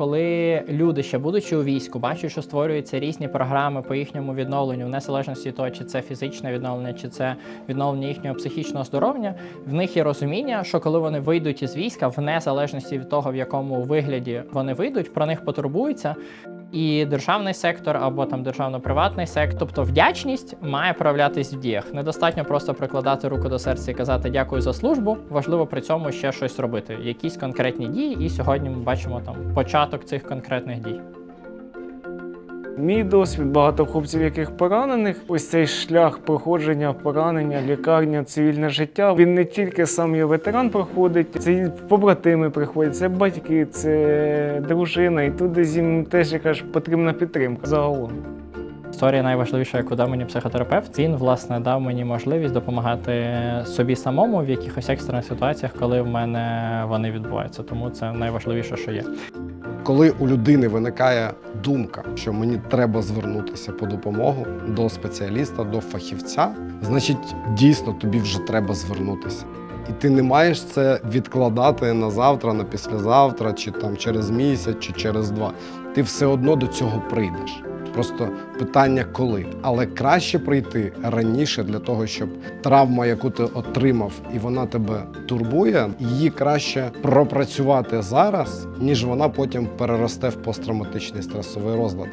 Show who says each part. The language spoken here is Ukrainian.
Speaker 1: коли люди, ще будучи у війську, бачать, що створюються різні програми по їхньому відновленню, в незалежності від того, чи це фізичне відновлення, чи це відновлення їхнього психічного здоров'я, в них є розуміння, що коли вони вийдуть із війська, в незалежності від того, в якому вигляді вони вийдуть, про них потурбуються. І державний сектор або там державно-приватний сектор, тобто вдячність має проявлятись в діях. Недостатньо просто прикладати руку до серця і казати дякую за службу. Важливо при цьому ще щось робити, якісь конкретні дії. І сьогодні ми бачимо там початок цих конкретних дій.
Speaker 2: Мій досвід, багато хлопців, яких поранених, ось цей шлях проходження, поранення, лікарня, цивільне життя. Він не тільки сам є ветеран проходить, це побратими приходять, це батьки, це дружина, і тут десь їм теж яка ж потрібна підтримка загалом.
Speaker 1: Історія найважливіша, яку дав мені психотерапевт. Він власне дав мені можливість допомагати собі самому в якихось екстрених ситуаціях, коли в мене вони відбуваються. Тому це найважливіше, що є.
Speaker 3: Коли у людини виникає думка, що мені треба звернутися по допомогу до спеціаліста, до фахівця, значить дійсно тобі вже треба звернутися. І ти не маєш це відкладати на завтра, на післязавтра, чи там через місяць, чи через два. Ти все одно до цього прийдеш. Просто питання коли. Але краще прийти раніше для того, щоб травма, яку ти отримав, і вона тебе турбує, її краще пропрацювати зараз, ніж вона потім переросте в посттравматичний стресовий розлад.